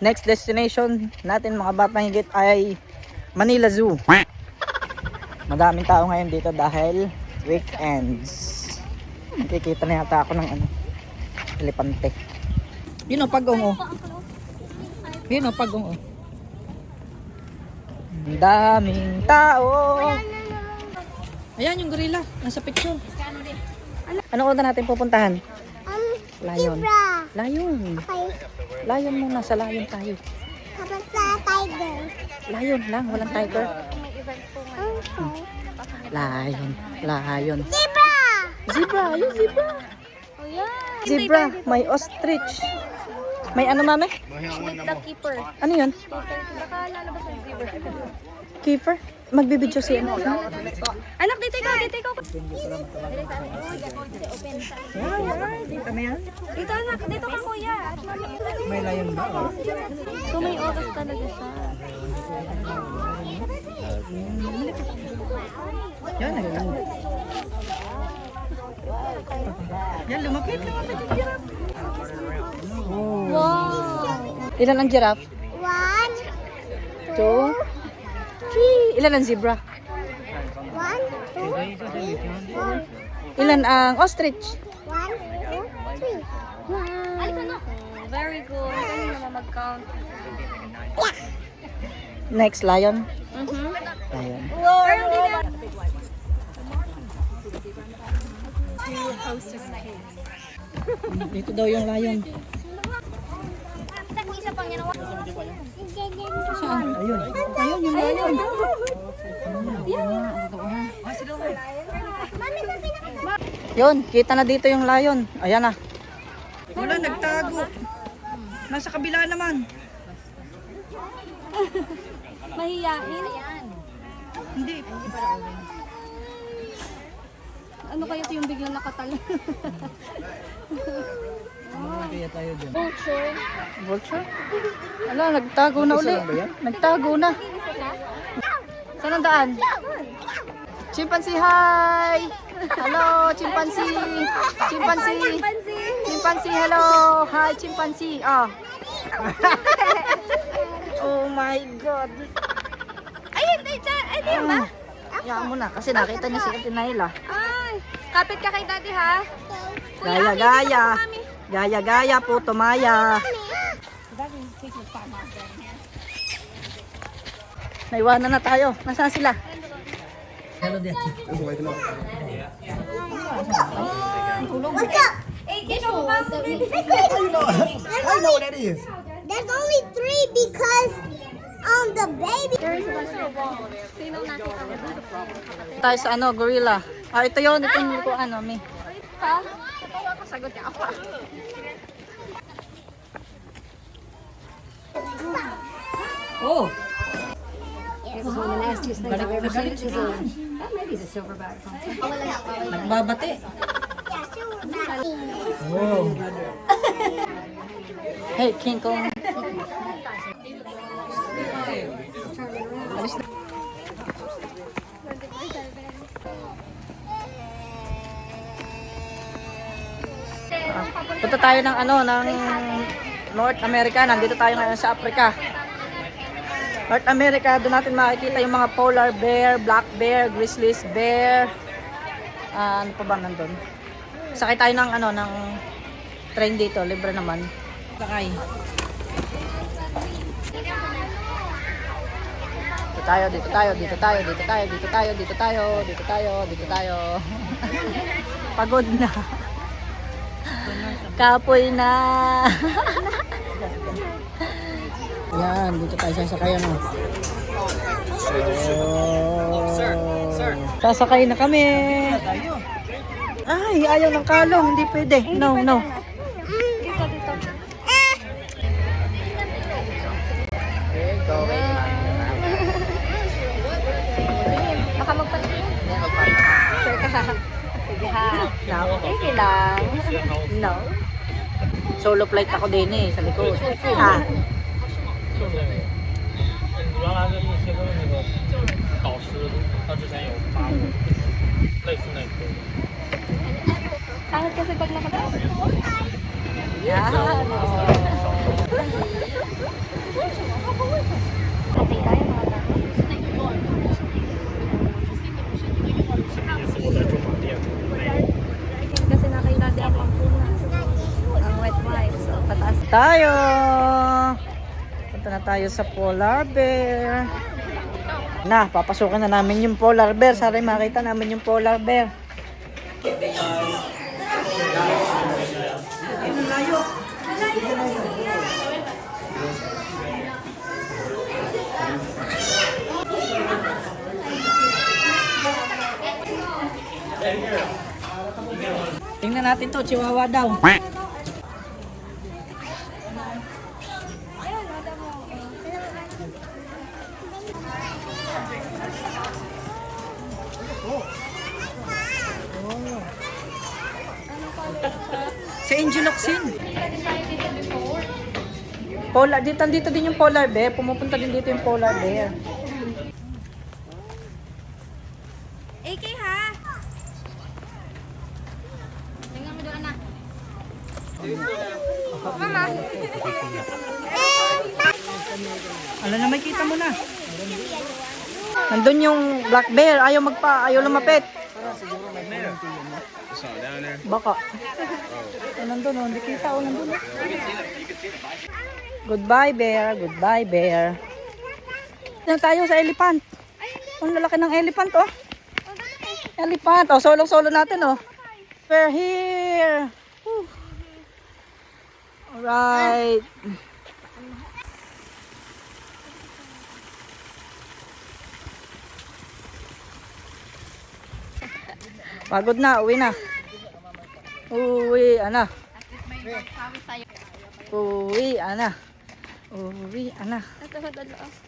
next destination natin mga batang higit ay Manila Zoo. Madaming tao ngayon dito dahil weekends. Nakikita na yata ako ng ano, elepante. Yun o, pagong o. Yun o, pagong o. Daming tao. Ayan yung gorilla, nasa picture. Ano una natin pupuntahan? Um, Lion. zebra. Lion. Okay. Lion muna, sa lion tayo. Tapos sa tiger. Lion lang, walang tiger. Okay. Lion, lion. Zebra! Zebra, ayun zebra. Oh, yeah. Zebra, may ostrich. May ano mami? Keeper. Ano yun? Baka lalabas yung zebra. Keeper? Magbibidyo si ano? Anak, dito ikaw, dito ikaw. Dito na yan? Dito anak, dito ka kuya. May lion ba? So may oras talaga siya. Yan, ayun. Yan, lumapit, lumapit yung giraffe. Wow. Ilan ang giraffe? One, Two, three. Ilan ang zebra? one, two, three, four, Ilan ang ostrich? one, two, three. Wow. Very good. Ano naman mag-count? Next, lion. Mm-hmm. Lion. Dito daw yung lion. Saan? Ayun. Yung lion. Yun, kita na dito yung lion. Ayan na. Wala, nagtago. Nasa kabila naman. Mahiyain. Hindi. Ano kaya ito yung biglang nakatala? Kaya tayo dyan. Vulture. Vulture? Wala, nagtago na uli. Nagtago na. Saan ang daan? Chimpanzee, hi! Hello, chimpanzee! Chimpanzee! Chimpanzee, hello! Hi, chimpanzee! Oh. oh my God! Ay, hindi dyan. Ay, di ba? Yan mo na, kasi nakita niya si Ate Naila. Ay, kapit ka kay daddy ha? Gaya, gaya! Gaya, gaya po, tumaya! Naiwanan na tayo. Nasaan sila? Hello, Diachi. What's up? I know what that is. There's only three because um the baby. Tayo sa ano, gorilla. Ah, ito yun. Ito yung ko ano, mi. Ha? Sagot niya ako. Oh! It was one of the nastiest things I've ever seen. It was a, oh, maybe it's a silverback. Nagbabati. Oh. Hey, King Kong. Alis na. Punta tayo ng ano, ng North America. Nandito tayo ngayon sa Africa. North America, doon natin makikita yung mga polar bear, black bear, grizzly bear. Ah, ano pa ba nandun? Sakay tayo ng ano, ng train dito, libre naman. Sakay. Dito tayo, dito tayo, dito tayo, dito tayo, dito tayo, dito tayo, dito tayo, dito tayo. Pagod na. Kapoy na. Yan, dito tayo sasakay ano. Sir, sir. Sasakay na kami. Ay, ayaw ng kalong. Hindi pwede. No, no. Dito, dito. Baka magpatingin. Sure ka. Sige ha. No. Sige lang. No. Solo flight ako din eh, sa likod. Ha? Sangit kasi pag nakataas. Yeah. Oh. Patay tayo. Punta na tayo sa polar bear. Na, papasukin na namin yung polar bear. Sana makita namin yung polar bear. Tingnan natin to, chihuahua daw. Sa Angel Oxin. Polar, dito, dito din yung polar bear. Pumupunta din dito yung polar bear. AK ha? Tingnan mo doon na. Mama. Ano na, may kita mo na. Nandun yung black bear. Ayaw magpa, ayaw lumapit. Baka. Oh, nandun, oh. Hindi kita, oh. Nandun, oh. Goodbye, bear. Goodbye, bear. Yan tayo sa elephant. Ang lalaki ng elephant, oh. Elephant. Oh, solong-solo natin, oh. We're here. Whew. Alright. Pagod na, uwi na. Uwi, ana. Uwi, ana. Uwi, ana. Sa dalawa.